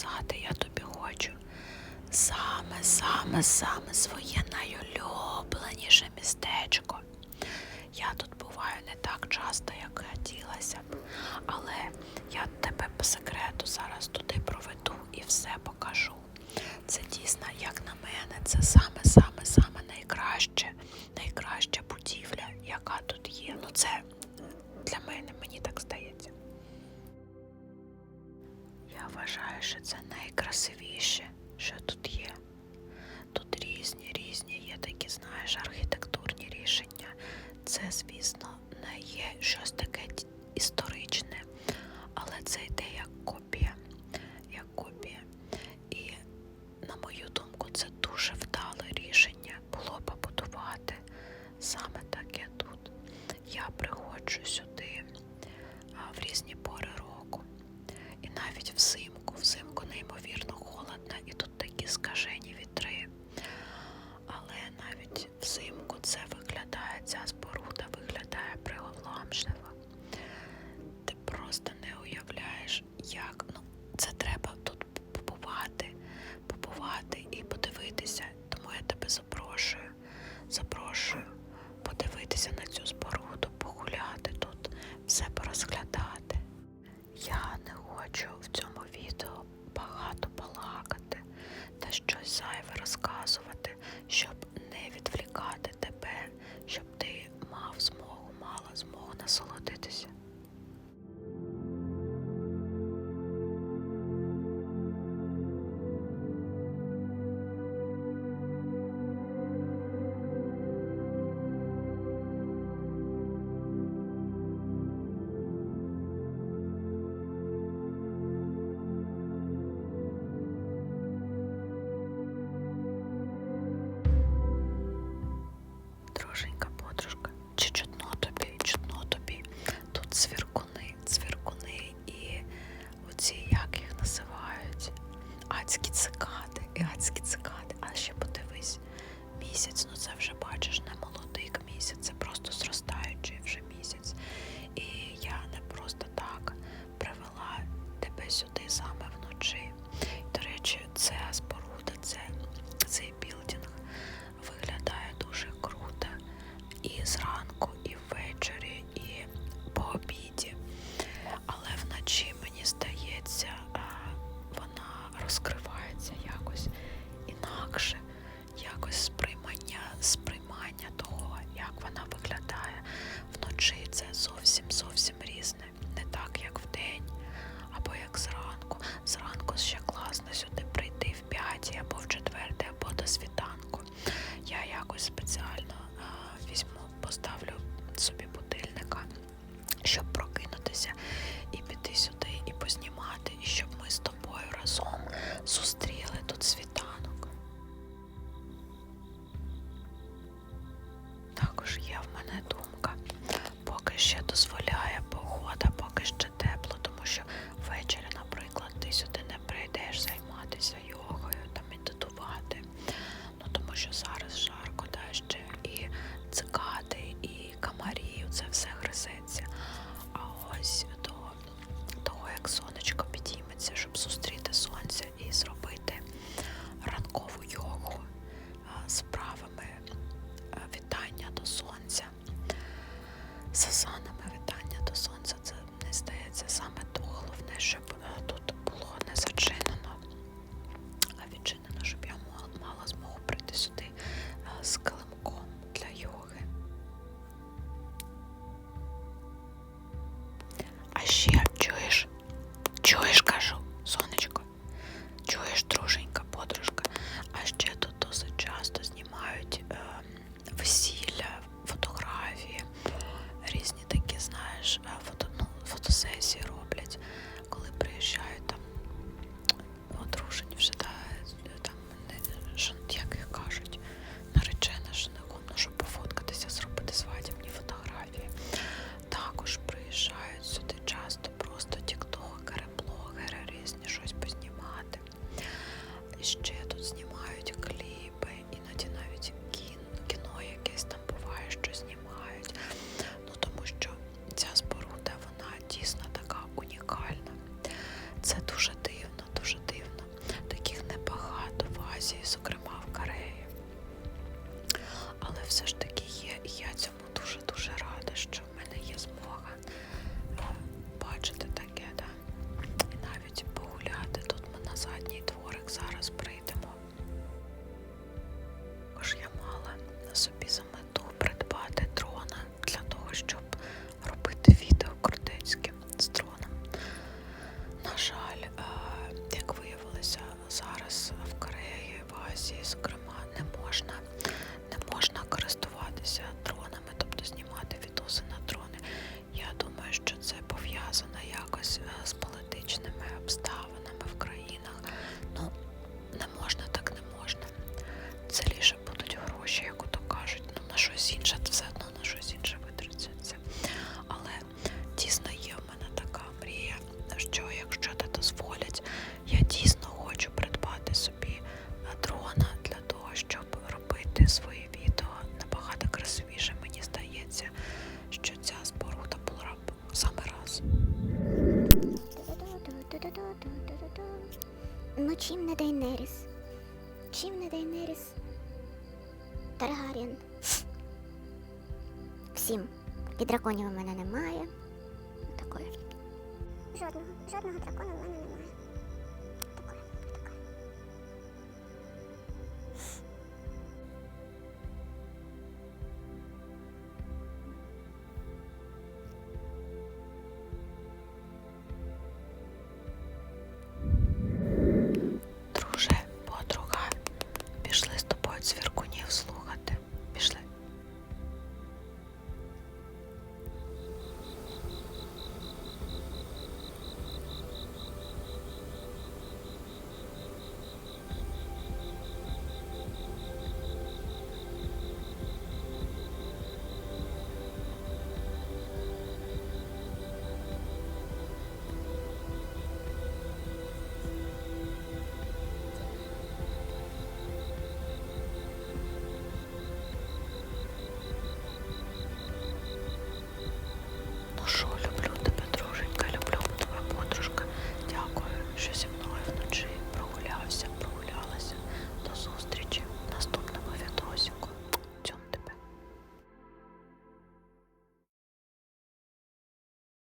сказати, я тобі хочу саме, саме, саме своє найулюбленіше містечко. Я тут буваю не так часто, як хотілося б, але я Я вважаю, що це найкрасивіше, що тут є. Тут різні, різні є такі, знаєш, архітектурні рішення. Це, звісно, не є щось таке історичне, але це see сюди сам. shop. якось з політичними обставинами. Ну чим не Дейнеріс? Чим не Дейнеріс? Таргаріен. Всім. І драконів у мене немає. Такої. Жодного, жодного дракона в мене немає.